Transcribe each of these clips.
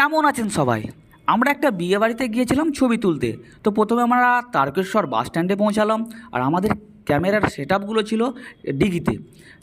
কেমন আছেন সবাই? আমরা একটা বিয়ে বাড়িতে গিয়েছিলাম ছবি তুলতে। তো প্রথমে আমরা তারকেশ্বর বাস স্ট্যান্ডে পৌঁছালাম। আর আমাদের ক্যামেরার সেট আপগুলো ছিল ডিগিতে।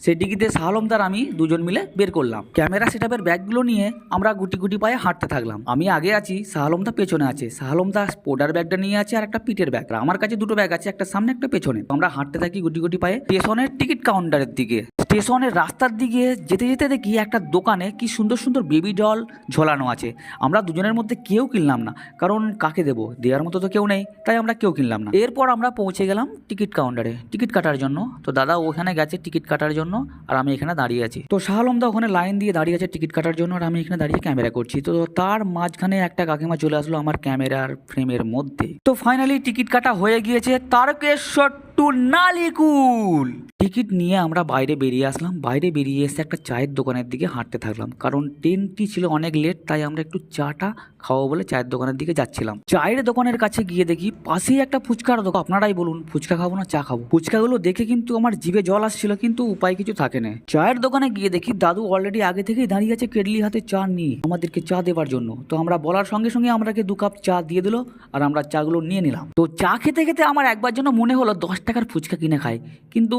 সেই ডিগিতে সাহলমদার আমি দুজন মিলে বের করলাম। ক্যামেরা সেট আপের ব্যাগগুলো নিয়ে আমরা গুটি গুটি পায়ে হাঁটতে থাকলাম। আমি আগে আছি সাহলমদা পেছনে আছে। সাহলমদা স্পোর্টার ব্যাগটা নিয়ে আছে আর একটা পিঠের ব্যাগ। আমার কাছে দুটো ব্যাগ আছে, একটা সামনে, একটা পেছনে। আমরা হাঁটতে থাকি গুটি গুটি পায়ে স্টেশনের টিকিট কাউন্টারের দিকে। স্টেশনের রাস্তার দিকে যেতে যেতে দেখি একটা দোকানে কি সুন্দর সুন্দর বেবি ডল ঝোলানো আছে। আমরা দুজনের মধ্যে কেউ কিনলাম না, কারণ কাকে দেবো? দেওয়ার মতো তো কেউ নেই, তাই আমরা কেউ কিনলাম না। এরপর আমরা পৌঁছে গেলাম টিকিট কাউন্টারে। টিকিট কাটার জন্য। তো দাদা, ওখানে গেছে টিকিট কাটার জন্য আর আমি এখানে দাঁড়িয়ে আছি। তো শাহ আলমদা ওখানে লাইন দিয়ে দাঁড়িয়ে আছে টিকিট কাটার জন্য আর আমি এখানে দাঁড়িয়ে ক্যামেরা করছি। তো তার মাঝখানে একটা কাকিমা চলে আসলো আমার ক্যামেরার ফ্রেমের মধ্যে। তো ফাইনালি টিকিট কাটা হয়ে গিয়েছে তারকেশ্বর টু নালিকুল। টিকিট নিয়ে আমরা বাইরে বেরিয়ে আসলাম। বাইরে বেরিয়ে এসে একটা চায়ের দোকানের দিকে হাঁটতে থাকলাম। কারণ ট্রেনটি ছিল অনেক লেট, তাই আমরা একটু চাটা খাওয়াবো বলে চায়ের দোকানের দিকে যাচ্ছিলাম। চায়ের দোকানের কাছে গিয়ে দেখি পাশেই একটা ফুচকার দোকান। আপনারাই বলুন, ফুচকা খাব না চা খাব? ফুচকাগুলো দেখে কিন্তু আমার জিভে জল আসছিল, কিন্তু উপায় কিছু থাকে না। চায়ের দোকানে গিয়ে দেখি দাদু অলরেডি আগে থেকেই দাঁড়িয়ে আছে কেটলি হাতে চা নিয়ে, আমাদেরকে চা দেওয়ার জন্য। তো আমরা বলার সঙ্গে সঙ্গে আমরাকে দু কাপ চা দিয়ে দিল আর আমরা চাগুলো নিয়ে নিলাম। তো চা খেতে খেতে আমার একবার জন্য মনে হলো, দশ টাকার ফুচকা কিনে খাই। কিন্তু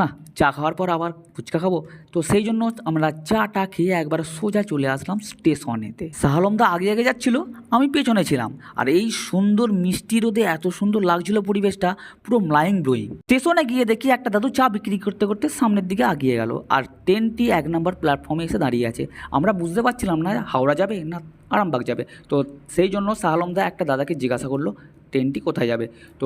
না, চা খাওয়ার পর আবার ফুচকা খাব। তো সেই জন্য আমরা চাটা খেয়ে একবার সোজা চলে আসলাম স্টেশনেতে। সাহালমদা আগে আগে যাচ্ছিল, আমি পেছনে ছিলাম। আর এই সুন্দর মিষ্টি রোদে এত সুন্দর লাগছিল পরিবেশটা, পুরো ম্লাইং ব্লোয়িং স্টেশনে গিয়ে দেখি একটা দাদু চা বিক্রি করতে করতে সামনের দিকে আগিয়ে গেল। আর ট্রেনটি এক নম্বর প্ল্যাটফর্মে এসে দাঁড়িয়ে আছে। আমরা বুঝতে পারছিলাম না হাওড়া যাবে না আরামবাগ যাবে। তো সেই জন্য সাহালমদা একটা দাদাকে জিজ্ঞাসা করল, ট্রেনটি কোথায় যাবে? তো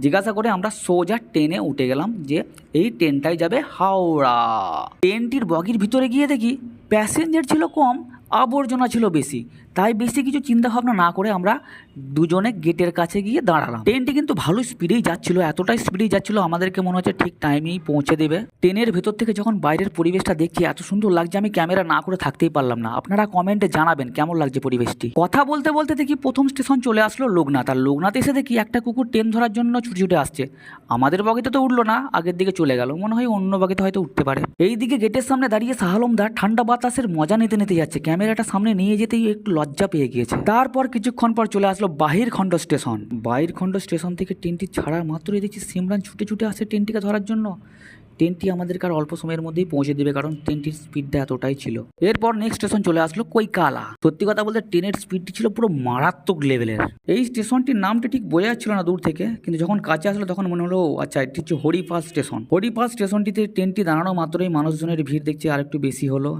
জিজ্ঞাসা করে আমরা সোজা ট্রেনে উঠে গেলাম যে এই ট্রেনটাই যাবে হাওড়া। ট্রেনটির বগির ভিতরে গিয়ে দেখি প্যাসেঞ্জার ছিল কম আবর্জনা ছিল বেশি। তাই বেশি কিছু চিন্তা ভাবনা না করে আমরা দুজনে গেটের কাছে গিয়ে দাঁড়ালাম। ট্রেনটি কিন্তু ভালো স্পিডেই যাচ্ছিল, এতটাই স্পিডেই যাচ্ছিল, আমাদেরকে মনে হচ্ছে ঠিক টাইমেই পৌঁছে দেবে। ট্রেনের ভেতর থেকে যখন বাইরের পরিবেশটা দেখছি, এত সুন্দর লাগছে, আমি ক্যামেরা না করে থাকতেই পারলাম না। আপনারা কমেন্টে জানাবেন কেমন লাগছে পরিবেশটি। কথা বলতে বলতে দেখি প্রথম স্টেশন চলে আসলো লোকনাথ, আর লোকনাথ এসে দেখি একটা কুকুর ট্রেন ধরার জন্য ছুটে ছুটে আসছে। আমাদের বগিতে তো উঠল না, আগের দিকে চলে গেল, মনে হয় অন্য বগিতে হয়তো উঠতে পারে। এই দিকে গেটের সামনে দাঁড়িয়ে সাহালমদার ঠান্ডা বাতাসের মজা নিতে নিতে যাচ্ছে ক্যামেরাটা সামনে নিয়ে যেতেই একটু লজ্জা পেয়ে গিয়েছে। তারপর কিছুক্ষণ পর চলে আসলো বাহিরখণ্ড স্টেশন। বাহিরখণ্ড স্টেশন থেকে ট্রেনটি ছাড়ার মাত্রই দেখছি সিমরান ছুটে ছুটে আসে ট্রেনটিকে ধরার জন্য। ট্রেনটি আমাদেরকে আর অল্প সময়ের মধ্যেই পৌঁছে দেবে কারণ ট্রেনটির স্পিডটা এতটাই ছিল। এরপর নেক্সট স্টেশন চলে আসলো কৈকালা। সত্যি কথা বলতে ট্রেনের স্পিডটি ছিল পুরো মারাত্মক লেভেলের এই স্টেশনটির নামটা ঠিক বোঝা যাচ্ছিল না দূর থেকে, কিন্তু যখন কাছে আসলো তখন মনে হলো আচ্ছা এটি হচ্ছে হরিপাল স্টেশন। হরিপাল স্টেশনটিতে ট্রেনটি দাঁড়ানো মাত্রই মানুষজনের ভিড় দেখছে আর একটু বেশি হলো।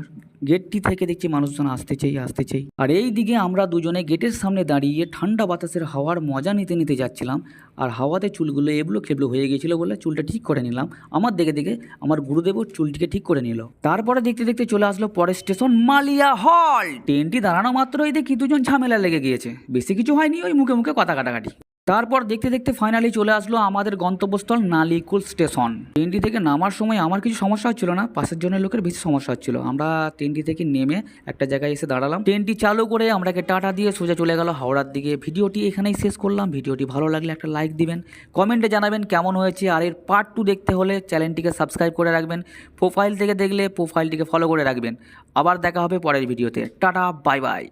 গেটটি থেকে দেখছি মানুষজন আসতে চাই আসতে চাই। আর এই দিকে আমরা দুজনে গেটের সামনে দাঁড়িয়ে ঠান্ডা বাতাসের হাওয়ার মজা নিতে নিতে যাচ্ছিলাম। আর হাওয়াতে চুলগুলো এবলো খেবলো হয়ে গেছিল বলে চুলটা ঠিক করে নিলাম। আমার দেখে দেখে আমার গুরুদেবও চুলটিকে ঠিক করে নিল। তারপরে দেখতে দেখতে চলে আসলো পরের স্টেশন, মালিয়া হল। ট্রেনটি দাঁড়ানো মাত্রই দেখি দুজন ঝামেলা লেগে গিয়েছে। বেশি কিছু হয়নি, ওই মুখে মুখে কথা কাটাকাটি। তারপর দেখতে দেখতে ফাইনালি চলে আসলো আমাদের গন্তব্যস্থল নালিকুল স্টেশন। ট্রেনটি থেকে নামার সময় আমার কিছু সমস্যা হচ্ছিল না, পাশের জনের লোকের বেশি সমস্যা হচ্ছিল। আমরা ট্রেনটি থেকে নেমে একটা জায়গায় এসে দাঁড়ালাম। ট্রেনটি চালু করে আমরাকে টাটা দিয়ে সোজা চলে গেল হাওড়ার দিকে। ভিডিওটি এখানেই শেষ করলাম। ভিডিওটি ভালো লাগলে একটা লাইক দিবেন কমেন্টে জানাবেন কেমন হয়েছে। আর এর পার্ট টু দেখতে হলে চ্যানেলটিকে সাবস্ক্রাইব করে রাখবেন। প্রোফাইল থেকে দেখলে প্রোফাইলটিকে ফলো করে রাখবেন। আবার দেখা হবে পরের ভিডিওতে। Tata bye bye